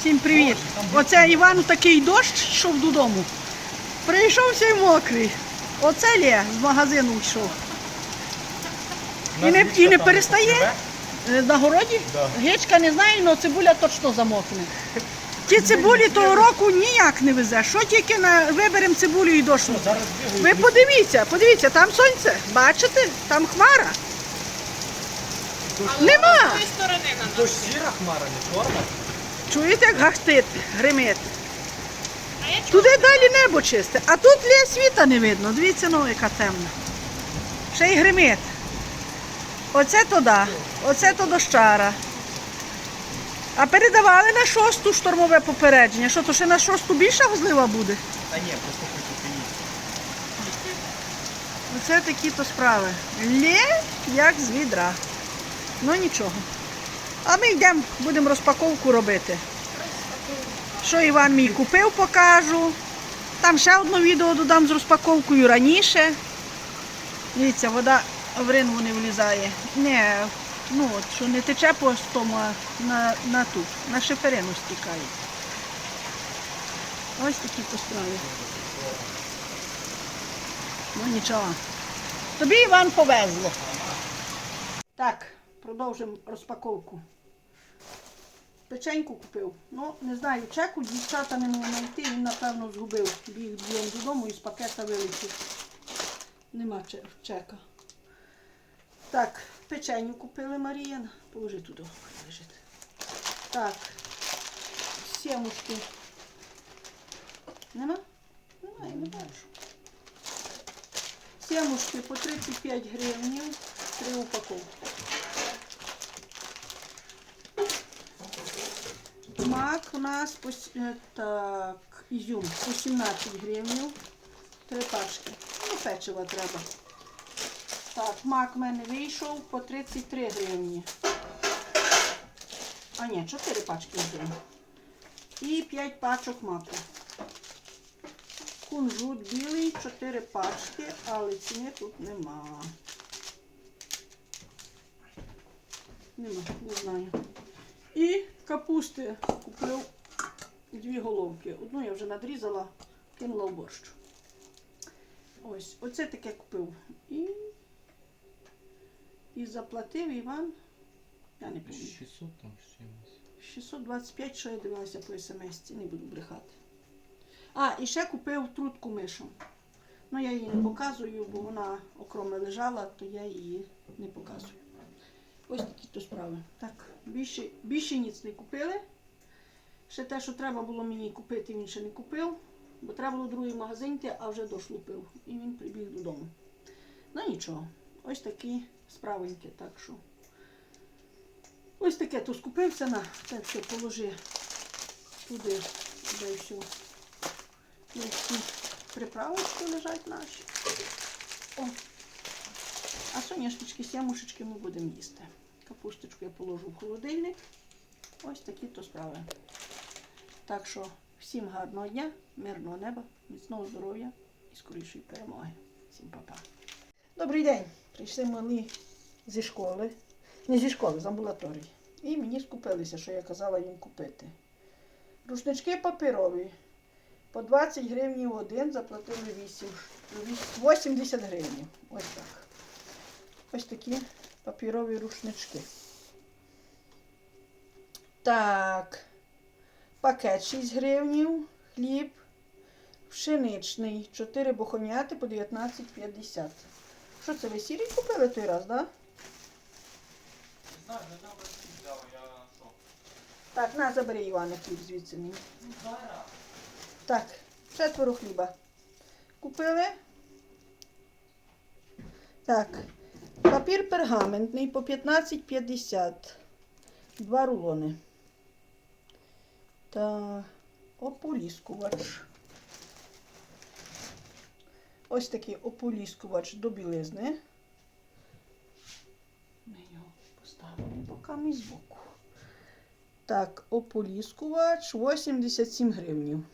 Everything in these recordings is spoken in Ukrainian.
Всім привіт! Оце Іван такий дощ йшов додому. Прийшовся й мокрий. Оце Лє з магазину йшов. І не, і не перестає Е, на городі. Гечка не знаю, але цибуля точно замокне. Ті цибулі того року ніяк не везе. Що тільки на виберемо цибулю і дощ. Ви подивіться, подивіться, там сонце, бачите, там хмара. Нема. З тої сторони на То нас. ж сіра хмара, не чорна. Чуєте, як гахтить, гримить? Туди далі небо чисте, а тут лє світа не видно. Дивіться, ну, яка темна. Ще й гримить. Оце то да, оце то дощара. А передавали на шосту штормове попередження. Що то ще на шосту більша злива буде? Та ні, просто. Оце такі то справи. Лє, як з відра. Ну нічого. А ми йдемо, будемо розпаковку робити. Що Іван мій купив, покажу. Там ще одне відео додам з розпаковкою раніше. Дивіться, вода в ринву не влізає. Не, ну от, що не тече по тому, а на, на ту, на шиферину стікає. Ось такі то. Ну нічого. Тобі Іван повезло. Так, продовжимо розпаковку. Печеньку купив. Ну, не знаю, чеку дівчата не можу знайти, він, напевно, згубив. Біг б'єм додому і з пакета вилетів. Нема чека. Так, печеню купили Маріяна. Положи туди, лежить. Так, сімушки. Нема? Немає, не бачу. Семушки по 35 гривень, три упаковки. Мак у нас е, так, ізюм по 17 гривень, три пачки. Ну, печива треба. Так, мак в мене вийшов по 33 гривні. А ні, 4 пачки ізюму. І 5 пачок маку. Кунжут білий, 4 пачки, але ціни тут нема. Нема, не знаю. І капусти купив дві головки. Одну я вже надрізала, кинула в борщ. Ось, оце таке купив. І, і заплатив Іван. Я не пам'ятаю. 600 там чимось. 625, що я дивилася по смс, не буду брехати. А, і ще купив трутку мишу. Ну, я її не показую, бо вона окроме лежала, то я її не показую. Ось такі то справи. Так, більше, більше ніц не купили. Ще те, що треба було мені купити, він ще не купив, бо треба було другий магазин йти, а вже дошлупив. І він прибіг додому. Ну нічого, ось такі справеньки, так що. Ось таке то скупився на це все положи туди, де все. Де всі приправочки лежать наші. О. А соняшнички, сямушечки ми будемо їсти. Капусточку я положу в холодильник. Ось такі то справи. Так що всім гарного дня, мирного неба, міцного здоров'я і скорішої перемоги. Всім па-па. Добрий день. Прийшли малі зі школи. Не зі школи, з амбулаторії. І мені скупилися, що я казала їм купити. Рушнички паперові. По 20 гривень один заплатили 8, 80 гривень. Ось так. Ось такі папірові рушнички. Так. Пакет 6 гривень. Хліб. Пшеничний. 4 бухоняти по 19,50. Що це ви сірі купили той раз, так? Да? Не знаю, не що взяв, я? Так, на, забери Івана хліб звідси мені. Ну, зараз. Так, четверо хліба. Купили. Так. Папір пергаментний по 15,50. Два рулони. Та ополіскувач. Ось такий ополіскувач до білизни. Ми його поставимо боками збоку. Так, ополіскувач 87 гривень.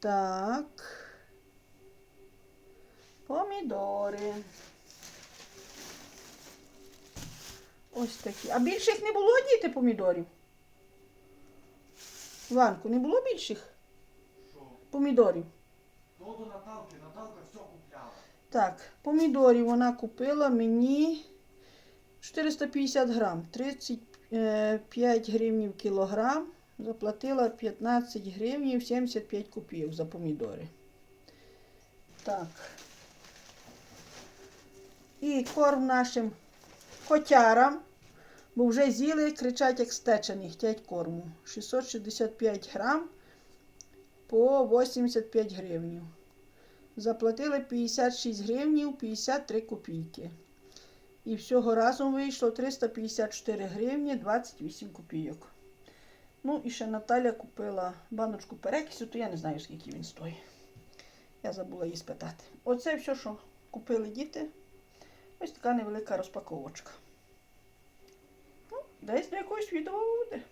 Так. Помідори. Ось такі. А більше їх не було діти помідорів? Іванку, не було більших Що? помідорів? То до Наталки, Наталка все купляла. Так, помідорів вона купила мені 450 грам, 35 гривнів кілограм. Заплатила 15 гривнів 75 копійок за помідори. Так. І корм нашим котярам, бо вже з'їли, кричать як стечені, хтять корму. 665 грам по 85 гривнів. Заплатили 56 гривнів 53 копійки. І всього разом вийшло 354 гривні 28 копійок. Ну і ще Наталя купила баночку перекису, то я не знаю, скільки він стоїть. Я забула її спитати. Оце все, що купили діти. Ось така невелика розпаковочка. Ну, десь для якогось відео буде.